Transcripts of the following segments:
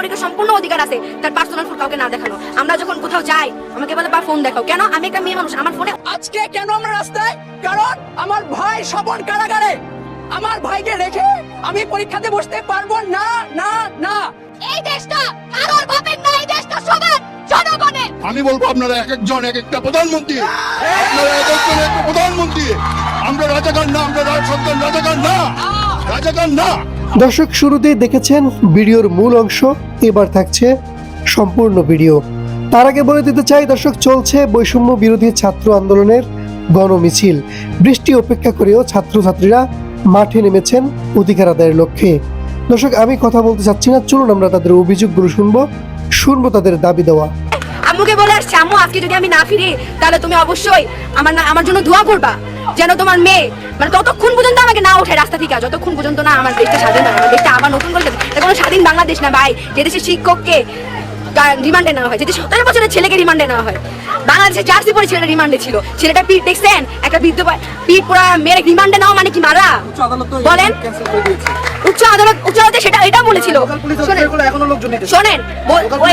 নাগরিকের সম্পূর্ণ অধিকার আছে তার পার্সোনাল ফোন কাউকে না দেখানো। আমরা যখন কোথাও যাই আমাকে বলে বা ফোন দেখাও কেন? আমি একটা মেয়ে মানুষ আমার ফোনে আজকে কেন আমরা রাস্তায়? কারণ আমার ভাই স্বপন কারাগারে। আমার ভাইকে রেখে আমি পরীক্ষাতে বসতে পারব না না না। এই দেশটা কারোর বাপের না এই দেশটা সবার জনগণের। আমি বলব আপনারা এক একজন এক একটা প্রধানমন্ত্রী। আপনারা এক একজন এক প্রধানমন্ত্রী। আমরা রাজাকার না আমরা রাজ সন্তান রাজাকার না। রাজাকার না। দর্শক শুরুতেই দেখেছেন ভিডিওর মূল অংশ, এবার থাকছে সম্পূর্ণ ভিডিও। তার আগে বলে দিতে চাই, দর্শক, চলছে বৈষম্য বিরোধী ছাত্র আন্দোলনের গণমিছিল। বৃষ্টি উপেক্ষা করেও ছাত্রছাত্রীরা মাঠে নেমেছেন অধিকার আদায়ের লক্ষ্যে। দর্শক, আমি কথা বলতে চাচ্ছি না, চলুন আমরা তাদের অভিযোগগুলো শুনব শুনব তাদের দাবি দেওয়া। আম্মুকে বলে আসছে, আম্মু, আজকে যদি আমি না ফিরি, তাহলে তুমি অবশ্যই আমার আমার জন্য দোয়া করবা। যেন তোমার মেয়ে মানে ততক্ষণ পর্যন্ত আমাকে না ওঠে রাস্তা থেকে যতক্ষণ পর্যন্ত না আমার দেশটা স্বাধীন হয় আমার দেশটা আবার নতুন করে। এটা কোনো স্বাধীন বাংলাদেশ না ভাই। যে দেশের শিক্ষককে রিমান্ডে নেওয়া হয় যদি সতেরো বছরের ছেলেকে রিমান্ডে নেওয়া হয়। বাংলাদেশে জার্সি পরে ছেলেটা রিমান্ডে ছিল। ছেলেটা পিঠ দেখছেন? একটা বৃদ্ধ পিঠ পুরা মেরে রিমান্ডে নেওয়া মানে কি মারা? বলেন। উচ্চ আদালত উচ্চ আদালতে সেটা এটা বলেছিল। শোনেন। শোনেন।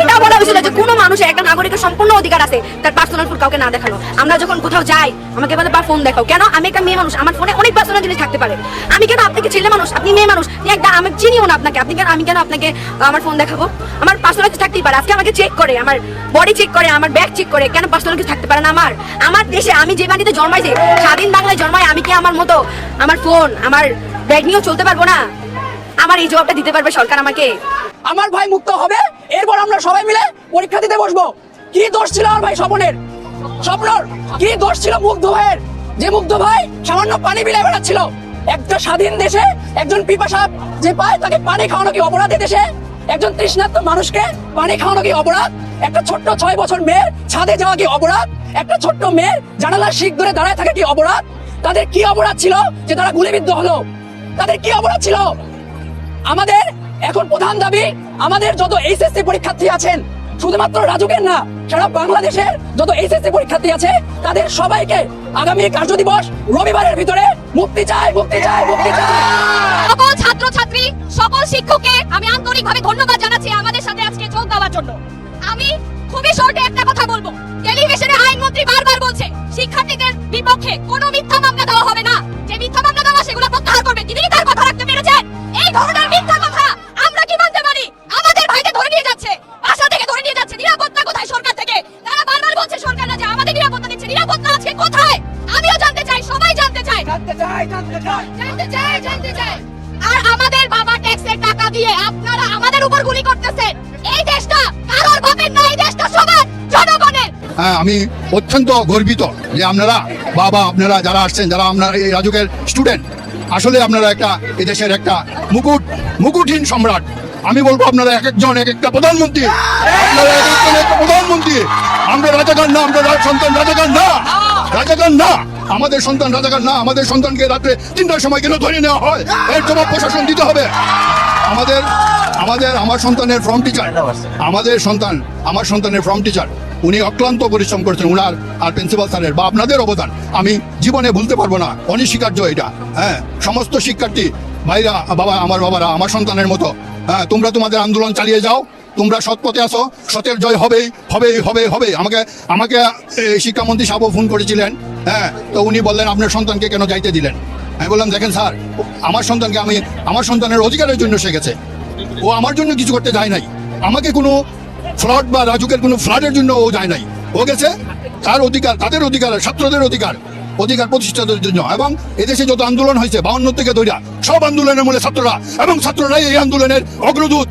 এটা বলা হয়েছিল যে কোনো মানুষের একটা নাগরিকের সম্পূর্ণ অধিকার আছে, তার পার্সোনাল ফোন কাউকে না দেখানো। আমরা যখন কোথাও যাই, আমাকে বলে, বা ফোন দেখাও। কেন? আমি একটা মেয়ে মানুষ, আমার ফোনে অনেক পার্সোনাল জিনিস থাকতে পারে। আমি কেন আপনাকে ছেলে মানুষ? আপনি মেয়ে মানুষ। একটা, আমি চিনিও না আপনাকে। আপনি কেন, আমি কেন আপনাকে আমার ফোন দেখাবো? আমার পার্সোনাল কিছু থাকতেই পারে। আজকে আমাকে চেক করে, আমার বডি চেক করে, আমার ব্যাগ চেক করে, কেন পার্সোনাল কিছু থাকতে পারে না আমার? আমার দেশে আমি যে বাড়িতে জন্মাইছি, স্বাধীন বাংলায় জন্মাই আমি কি আমার মতো? আমার ফোন আমার ব্যাগ নিয়েও চলতে পারব না? আমার এই জবাবটা দিতে পারবে সরকার আমাকে? আমার ভাই মুক্ত হবে, এরপর আমরা সবাই মিলে পরীক্ষা দিতে বসবো। কি দোষ ছিল আমার ভাই স্বপনের? স্বপ্নর, কি দোষ ছিল মুগ্ধ ভাইয়ের? যে মুগ্ধ ভাই সামান্য পানি বিলে বেড়াচ্ছিল। একটা স্বাধীন দেশে একজন পিপাসা যে পায়, তাকে পানি খাওয়ানো কি অপরাধ দেশে? একজন তৃষ্ণার্ত মানুষকে পানি খাওয়ানো কি অপরাধ? একটা ছোট্ট ছয় বছর মেয়ের ছাদে যাওয়া কি অপরাধ? একটা ছোট্ট মেয়ের জানালার শিখ ধরে দাঁড়ায় থাকা কি অপরাধ? তাদের কি অপরাধ ছিল যে তারা গুলিবিদ্ধ হলো? তাদের কি অপরাধ ছিল? আমাদের এখন প্রধান দাবি আমাদের যত এইচএসসি পরীক্ষার্থী আছেন, শুধুমাত্র রাজুকের না, সারা বাংলাদেশের যত এইচএসসি পরীক্ষার্থী আছে, তাদের সবাইকে আগামী কার্য দিবস রবিবারের ভিতরে মুক্তি চাই মুক্তি চাই মুক্তি চাই। সকল ছাত্রছাত্রী, সকল শিক্ষককে আমি আন্তরিকভাবে ধন্যবাদ জানাচ্ছি আমাদের সাথে আজকে যোগ দেওয়ার জন্য। আমি খুবই শর্টে একটা কথা বলব। টেলিভিশনে আইনমন্ত্রী বারবার বলছে, শিক্ষার্থীদের বিপক্ষে কোনো মিথ্যা আর আমাদের বাবা ট্যাক্সের টাকা দিয়ে আপনারা আমাদের উপর গুলি করতেছেন। এই দেশটা কারোর বাপের না, এই দেশটা সবার জনগণের। হ্যাঁ আমি অত্যন্ত গর্বিত যে আপনারা, বাবা, আপনারা যারা আসছেন, যারা আপনারা এই রাজুকের স্টুডেন্ট আসলে আপনারা একটা এদেশের একটা মুকুট, মুকুটহীন সম্রাট। আমি বলব আপনারা এক একজন, এক একটা প্রধানমন্ত্রী। প্রধানমন্ত্রী। আমরা রাজাকার না, আমরা সন্তান রাজাকার না। রাজাকার না, আমাদের সন্তান রাজাকার না, আমাদের সন্তানকে রাত্রে তিনটার সময় কেন ধরে নেওয়া হয়? এর জবাব প্রশাসন দিতে হবে। আমাদের আমাদের, আমার সন্তানের ফর্ম টিচার আমাদের সন্তান, আমার সন্তানের ফর্ম টিচার উনি অক্লান্ত পরিশ্রম করেছেন, উনার আর প্রিন্সিপাল স্যারের বা আপনাদের অবদান, আমি জীবনে ভুলতে পারব না, অনস্বীকার্য এটা হ্যাঁ? সমস্ত শিক্ষার্থী, ভাইরা, বাবা, আমার বাবারা, আমার সন্তানের মতো হ্যাঁ তোমরা তোমাদের আন্দোলন চালিয়ে যাও তোমরা সৎ পথে আসো সতের জয় হবেই হবে হবে হবে আমাকে আমাকে শিক্ষামন্ত্রী সাহেবও ফোন করেছিলেন হ্যাঁ? তো উনি বললেন, আপনার সন্তানকে কেন যাইতে দিলেন? আমি বললাম, দেখেন স্যার, আমার সন্তানকে আমি, আমার সন্তানের অধিকারের জন্য গেছে। ও আমার জন্য কিছু করতে যায় নাই। আমাকে কোনো ফ্লড বা রাজুকের কোনো ফ্লাডের জন্য ও যায় নাই। ও গেছে, তার অধিকার, তাদের অধিকার, ছাত্রদের অধিকার অধিকার প্রতিষ্ঠাদের জন্য। এবং এদেশে যত আন্দোলন হয়েছে, বাউন্ন থেকে ধরিয়া সব আন্দোলনের মূলে ছাত্ররা, এবং ছাত্ররাই এই আন্দোলনের অগ্রদূত।